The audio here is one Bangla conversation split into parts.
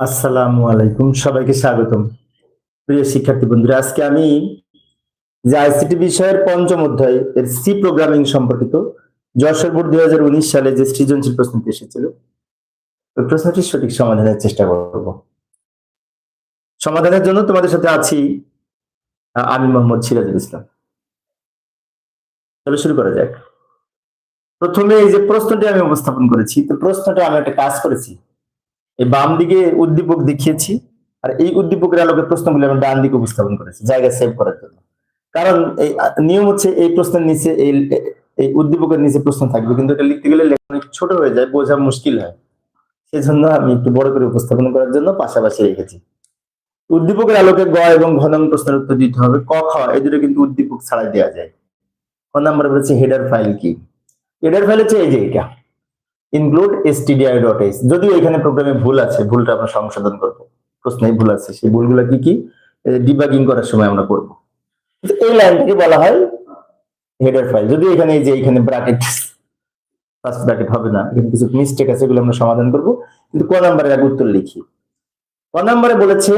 আসসালামু আলাইকুম, সবাইকে স্বাগতম। প্রিয় শিক্ষার্থী বন্ধুরা, আজকে আমি যে আইসিটি বিষয়ের পঞ্চম অধ্যায়, এর সি প্রোগ্রামিং সম্পর্কিত যশোর বোর্ড দুই হাজার উনিশ সালে যে সৃজনশীল প্রশ্নটি এসেছিল, ওই প্রশ্নটির সঠিক সমাধানের চেষ্টা করব। সমাধানের জন্য তোমাদের সাথে আছি আমি মোহাম্মদ সিরাজুল ইসলাম। চলো শুরু করা যাক। প্রথমে এই যে প্রশ্নটি আমি উপস্থাপন করেছি, তো প্রশ্নটা আমি একটা কাজ করেছি এই বাম দিকে উদ্দীপক দেখিয়েছি, আর এই উদ্দীপকের আলোকে প্রশ্নগুলো আমি ডান দিকে উপস্থাপন করেছি, জায়গা সেভ করার জন্য। কারণ এই নিয়ম হচ্ছে এই প্রশ্নের নিচে, এই এই উদ্দীপকের নিচে প্রশ্ন থাকবে, কিন্তু এটা লিখতে গেলে অনেক ছোট হয়ে যায়, বোঝা মুশকিল হয়। সেজন্য আমি একটু বড় করে উপস্থাপন করার জন্য পাশাপাশি রেখেছি। উদ্দীপকের আলোকে গ এবং ঘ প্রশ্নের উত্তর দিতে হবে, ক খ, এই দুটো কিন্তু উদ্দীপক ছাড়াই দেওয়া যায়। ক নাম্বার বলেছে হেডার ফাইল কি? হেডার ফাইল হচ্ছে এই যে এটা। ইনক্লুড stdi ডট এস যদিও এখানে প্রোগ্রামে ভুল আছে, ভুলটা আমরা সংশোধন করব। প্রশ্নে ভুল আছে, সেই ভুলগুলো কি কি? ডিবাগিং করার সময় আমরা করব। এই লাইনটিকে বলা হয় হেডার ফাইল যদিও এখানে এই যে, এখানে ব্র্যাকেট ফার্স্ট ব্র্যাকেট হবে না, এখানে কিছু মিস্টেক আছে, এগুলো আমরা সমাধান করব। কিন্তু ক নাম্বারের আগে উত্তর লিখি। ক নাম্বারে বলেছে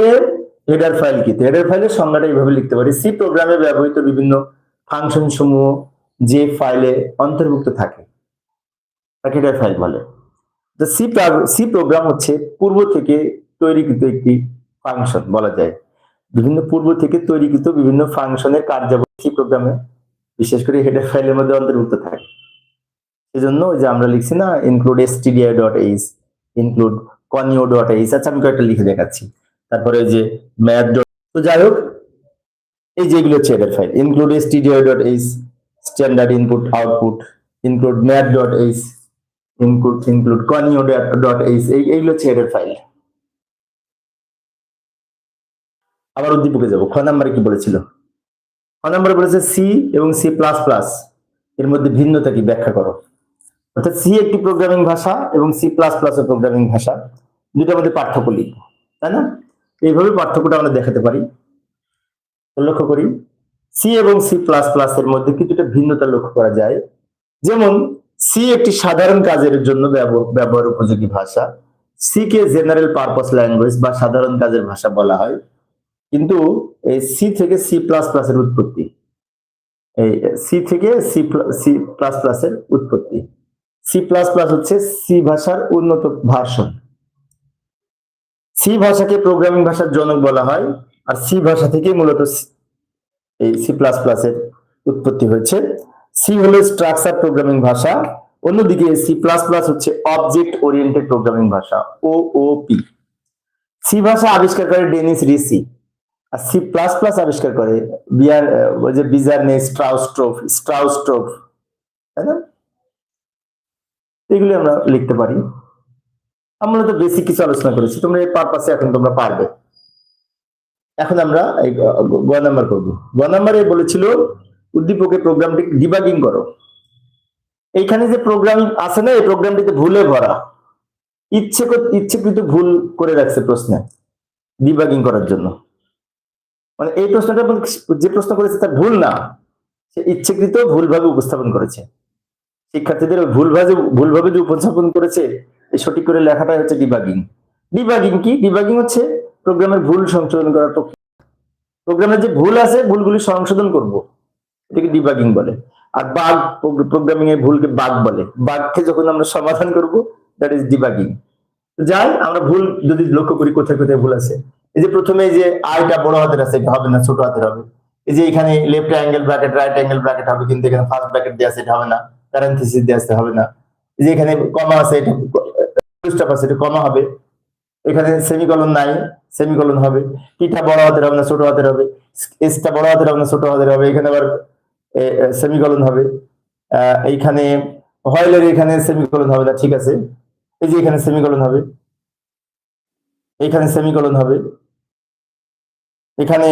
হেডার ফাইল কি? হেডার ফাইলের সংজ্ঞাটা এইভাবে লিখতে পারি। সি প্রোগ্রামে ব্যবহৃত বিভিন্ন ফাংশন সমূহ যে ফাইলে অন্তর্ভুক্ত থাকে। হেডার ফাইল বলে তো সি সি প্রোগ্রাম হচ্ছে পূর্ব থেকে তৈরিকৃত একটি ফাংশন বলা যায়। বিভিন্ন পূর্ব থেকে তৈরিকৃত বিভিন্ন ফাংশনের কার্যাবলী সি প্রোগ্রামে বিশেষ করে হেডার ফাইলের মধ্যে অন্তর্ভুক্ত থাকে। সেজন্য যে আমরা লিখছি না include stdi dot H include conio dot H আচ্ছা আমি কয়েকটা লিখে দেখাচ্ছি। তারপরে ওই যে ম্যাথ ডট তো যাই হোক, এই যেগুলো হচ্ছে header file include stdi dot H standard input output include math dot H include include conio dot H এই, এইগুলো হচ্ছে হেডার ফাইল আবার উদ্দীপকে যাব। খ নাম্বারে কি বলেছিল? খ নাম্বারে বলেছে সি এবং সি প্লাস প্লাস এর মধ্যে ভিন্নতা কি? ব্যাখ্যা করো। অর্থাৎ সি একটি প্রোগ্রামিং ভাষা এবং সি প্লাস প্লাস প্রোগ্রামিং ভাষা। দুটার মধ্যে পার্থক্য লিখব, তাই না? এইভাবে পার্থক্যটা আমরা দেখাতে পারি। লক্ষ্য করি সি এবং সি প্লাস প্লাস এর মধ্যে কিছুটা ভিন্নতা লক্ষ্য করা যায়। যেমন সি একটি সাধারণ কাজের জন্য ব্যব- ব্যবহার উপযোগী ভাষা। সি কে জেনারেল পারপাস ল্যাঙ্গুয়েজ বা সাধারণ কাজের ভাষা বলা হয়। কিন্তু এই সি থেকে সি প্লাস প্লাস এর উৎপত্তি। এই সি থেকে সি সি প্লাস প্লাস এর উৎপত্তি। সি প্লাস প্লাস হচ্ছে সি ভাষার উন্নত ভার্সন সি ভাষাকে প্রোগ্রামিং ভাষার জনক বলা হয় আর সি ভাষা থেকে মূলত এই সি প্লাস প্লাস এর উৎপত্তি হয়েছে। সি হলো স্ট্রাকচার প্রোগ্রামিং ভাষা, অন্যদিকে সি প্লাস প্লাস হচ্ছে অবজেক্ট ওরিয়েন্টেড প্রোগ্রামিং ভাষা ও ও পি সি ভাষা আবিষ্কার করে ডেনিস রিসি, আর সি প্লাস প্লাস আবিষ্কার করে বিয়ার ওই যে বিজারনে স্ট্রাউস্ট্রোফ স্ট্রাউস্ট্রোফ, তাই না? এগুলি আমরা লিখতে পারি। আমরা তো বেসিক কিছু আলোচনা করেছি, তোমরা এই পারপাসে এখন তোমরা পারবে। এখন আমরা গ নাম্বার করব। গ নাম্বারে বলেছিল উদ্দীপকে প্রোগ্রামটি ডিবাগিং করো। এইখানে যে প্রোগ্রাম আছে না, এই প্রোগ্রামটিতে ভুলে ভরা। ইচ্ছে ইচ্ছেকৃত ভুল করে রাখছে প্রশ্নে ডিবাগিং করার জন্য। মানে এই প্রশ্নটা যে প্রশ্ন করেছে তার ভুল না, সে ইচ্ছেকৃত ভুলভাবে উপস্থাপন করেছে। শিক্ষার্থীদের ভুলভাবে ভুলভাবে যে উপস্থাপন করেছে, এই সঠিক করে লেখাটাই হচ্ছে ডিবাগিং। ডিবাগিং কি? ডিবাগিং হচ্ছে প্রোগ্রামের ভুল সংশোধন করার প্রক্রিয়া। প্রোগ্রামের যে ভুল আছে, ভুলগুলি সংশোধন করব। এটাকে ডিবাগিং বলে। আর বাগ প্রোগ্রামিং এর ভুলকে বাগ বলে। বাগকে যখন আমরা সমাধান করব দ্যাট ইজ ডিবাগিং যাই, আমরা ভুল যদি লক্ষ্য করি, কোথায় কোথায় ভুল আছে? এই যে প্রথমে যে আইটা বড় হাতের আছে, এটা হবে না, ছোট হাতের হবে। এই যে এখানে left angle bracket right angle bracket হবে, কিন্তু এখানে ফার্স্ট ব্র্যাকেট দেওয়া আছে, এটা হবে না। প্যারেন্থেসিস দেওয়া আছে, হবে না। এই যে এখানে কমা আছে, এটা আছে, এটা কমা হবে। এখানে সেমিকলন নাই সেমিকলন হবে। পিঠা বড় হাতের হবে না, ছোট হাতের হবে। এসটা বড় হাতের হবে না, ছোট হাতের হবে। এখানে আবার সেমিকলন হবে। এইখানে হয়েলের এখানে সেমিকলন হবে না, ঠিক আছে? এই যে এখানে সেমিকলন হবে। এখানে সেমিকলন হবে। এখানে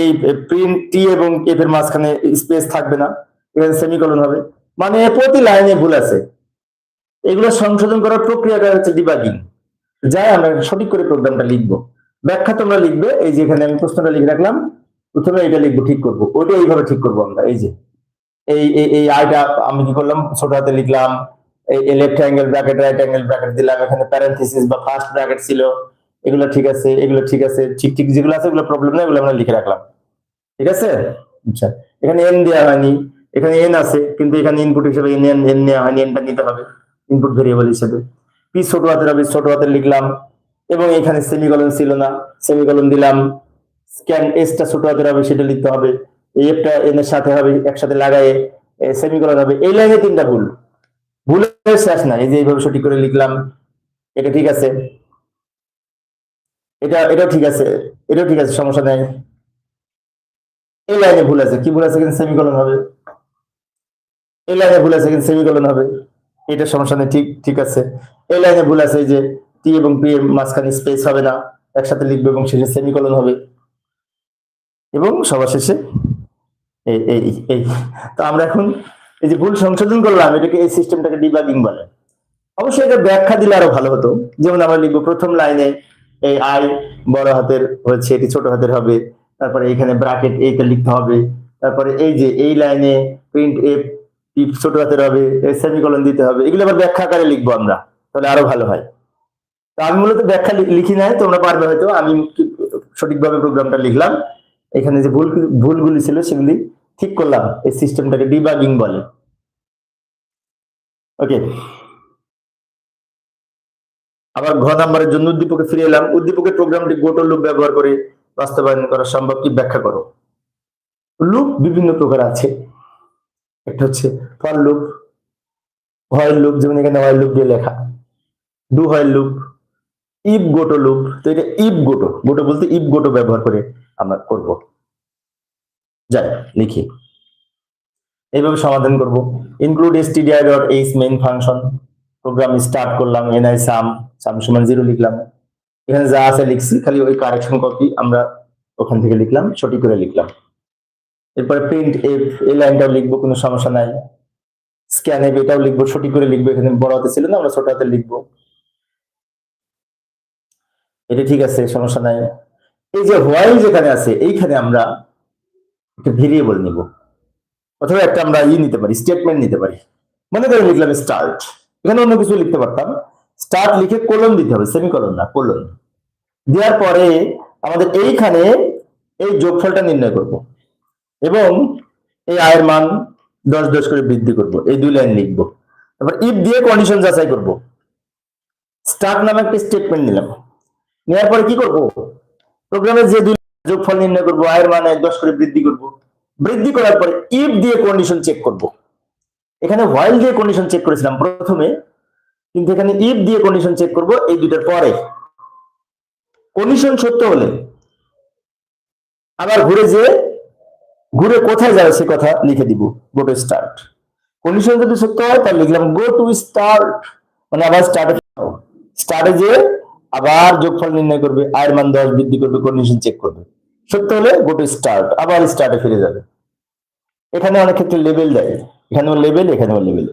এই প্রিন্ট টি এবং এফ এর মাঝখানে স্পেস থাকবে না। এখানে সেমিকলন হবে। মানে প্রতি লাইনে ভুল আছে। এগুলো সংশোধন করার প্রক্রিয়াটা হচ্ছে ডিবাগিং যাই আমরা সঠিক করে প্রোগ্রামটা লিখব। ব্যাখ্যা তোমরা লিখবে। এই যে এখানে আমি প্রশ্নটা লিখে রাখলাম। প্রথমে এটা লিখব, ঠিক করব। ওইটা এইভাবে ঠিক করব আমরা, এই যে। এই, এই- আইটা আমি কি করলাম? ছোট হাতে লিখলাম, এই left angle bracket right angle bracket দিলাম, এখানে প্যারেন্থেসিস বা ফার্স্ট ব্র্যাকেট ছিল। এগুলো ঠিক আছে, এগুলো ঠিক আছে, ঠিক ঠিক যেগুলো আছে এগুলো প্রবলেম না এগুলো আমরা লিখে রাখলাম। ঠিক আছে? আচ্ছা এখানে এন দেওয়া হয়নি, এখানে এন আছে, কিন্তু এখানে ইনপুট হিসেবে এন এন এন নেওয়া হয়নি এনটা নিতে হবে ইনপুট ভেরিয়েবল হিসেবে। পি ছোট হাতের হবে, ছোট হাতের লিখলাম, এবং এখানে সেমিকলন ছিল না সেমিকলন দিলাম স্ক্যান এসটা ছোট হাতের হবে, সেটা লিখতে হবে। একটা এন এর সাথে হবে, একসাথে লাগায়ে সেমিকলন হবে। এই লাইনে তিনটা ভুল। ভুলের শেষ না এই যে এইভাবে সঠিক করে লিখলাম, এটা ঠিক আছে। এটা, এটাও ঠিক আছে, এটাও ঠিক আছে, সমস্যা নেই। এই লাইনে ভুল আছে, কি ভুল আছে কিন্তু সেমিকলন হবে। এই লাইনে ভুল আছে কিন্তু সেমিকলন হবে। এটা সমস্যা নেই, ঠিক ঠিক আছে। এই লাইনে ভুল আছে যে টি এবং পি এর মাঝখানে স্পেস হবে না, একসাথে লিখবে এবং শেষে সেমিকোলন হবে। এবং সবার শেষে এই এই তো আমরা এখন এই যে ভুল সংশোধন করলাম, এটাকে এই সিস্টেমটাকে ডিবাগিং বলে। অবশ্যই এটা ব্যাখ্যা দিলে আরও ভালো হতো। যেমন আমরা লিখব প্রথম লাইনে এই আই বড় হাতের হচ্ছে, এটি ছোট হাতের হবে। তারপরে এখানে ব্রাকেট এইটা লিখতে হবে। তারপরে এই যে এই লাইনে প্রিন্ট টিপ ছোট হাতের হবে সেমিকলন দিতে হবে। এগুলো আবার ব্যাখ্যা আকারে লিখব আমরা, তাহলে আরও ভালো হয়। তো আমি মূলত ব্যাখ্যা লিখি নাই, তোমরা পারবে হয়তো। আমি সঠিকভাবে প্রোগ্রামটা লিখলাম। এখানে যে ভুল, ভুলগুলি ছিল সেগুলি ঠিক করলাম, এই সিস্টেমটাকে ডিবাগিং বলে। ওকে আবার ঘ নাম্বারের জন্য উদ্দীপকে ফিরে এলাম। উদ্দীপকের প্রোগ্রামটি গোটো লুপ ব্যবহার করে বাস্তবায়ন করা সম্ভব কি ব্যাখ্যা করো। লুপ বিভিন্ন প্রকার আছে। একটা হচ্ছে ফর লুপ হয় লুপ যেমন এখানে হয় লুপ দিয়ে লেখা। ডু হয় লুপ ইফ গোটো লুপ তো এটা ইফ গোটো গোটো বলতে ইফ গোটো ব্যবহার করে। আমরা করব। যাই, লিখি। এইভাবে সমাধান করব। Include stdio dot H main function program start করলাম এনআই সাম সাম সমান জিরো লিখলাম। এখানে যা আছে লিখছি, খালি ওই কারেকশন কপি আমরা ওখান থেকে লিখলাম, সঠিক করে লিখলাম। এরপরে প্রিন্ট এফ এই লাইনটাও লিখব, কোনো সমস্যা নাই। স্ক্যান এফ এটাও লিখব, সঠিক করে লিখব। এখানে বড় হাতে ছিল না, আমরা ছোট হাতে লিখব। এটা ঠিক আছে, সমস্যা নাই। এই যে হোয়াইল যেখানে আছে, এইখানে আমরা একটা ভেরিয়েবল নিব। অথবা একটা আমরা ই নিতে পারি স্টেটমেন্ট নিতে পারি। মনে করে লিখলাম স্টার্ট এখানে অন্য কিছু লিখতে পারতাম। স্টার্ট লিখে কোলন দিতে হবে সেমি কোলন না কোলন দেওয়ার পরে আমাদের এইখানে এই যোগফলটা নির্ণয় করব। এবং এই আয়ের মান দশ দশ করে বৃদ্ধি করব, এই দুই লাইন লিখব। তারপর ইফ দিয়ে কন্ডিশন যাচাই করব। স্টার্ট নামে একটা স্টেটমেন্ট নিলাম। নেওয়ার পরে কি করব? প্রোগ্রামে যে দুই যোগফল নির্ণয় করব, আয়ের মান এক দশ করে বৃদ্ধি করব, বৃদ্ধি করার পরে ইফ দিয়ে কন্ডিশন চেক করব। এখানে হোয়াইল দিয়ে কন্ডিশন চেক করেছিলাম প্রথমে, কিন্তু এখানে ইফ দিয়ে কন্ডিশন চেক করব এই দুইটার পরে। কন্ডিশন সত্য হলে, আবার ঘুরে যে, ঘুরে কোথায় যাবে সে কথা লিখে দিব গো টু স্টার্ট কন্ডিশন যদি সত্য হয়, তাহলে লিখলাম গো টু স্টার্ট মানে আবার স্টার্টে স্টার্টে যে আবার যোগফল নির্ণয় করবে, আয়ের মান দশ বৃদ্ধি করবে কন্ডিশন চেক করবে। সত্য হলে গো টু স্টার্ট আবার স্টার্টে ফিরে যাবে। এখানে অনেক ক্ষেত্রে লেভেল দেয়। এখানেও লেভেল এখানেও লেভেল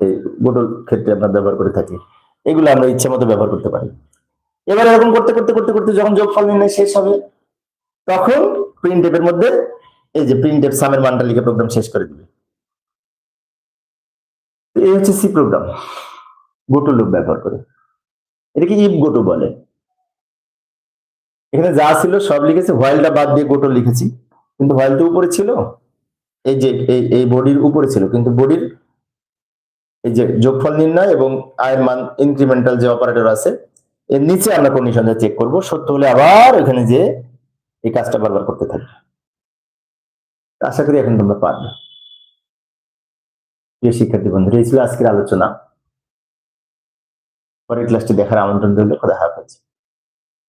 এই গোটোর ক্ষেত্রে আমরা ব্যবহার করে থাকি। এগুলো আমরা ইচ্ছে মতো ব্যবহার করতে পারি। এবার এরকম করতে করতে করতে করতে যখন যোগফল নির্ণয় শেষ হবে, তখন প্রিন্ট এর মধ্যে এই যে প্রিন্ট এফ সামের মানটা লিখে প্রোগ্রাম শেষ করে দিবে। এই হচ্ছে সি প্রোগ্রাম গোটো লুপ ব্যবহার করে। এটাকে ইফ গোটো বলে। এখানে যা ছিল সব লিখেছি হোয়াইলটা বাদ দিয়ে গোটো লিখেছি। কিন্তু হোয়াইল তো উপরে ছিল, এই যে, এই বডির উপরে ছিল। কিন্তু বডির এই যে যোগফল নির্ণয় এবং আয়ের মান ইনক্রিমেন্টাল যে অপারেটর আছে, এর নিচে আমরা কন্ডিশনটা চেক করব। সত্য হলে আবার এখানে যে এই কাজটা বারবার করতে থাকবে আশা করি এখন তোমরা পারবে। প্রিয় শিক্ষার্থী বন্ধুরা, এই ছিল আজকের আলোচনা। But it has to the ground until the Khuda happens.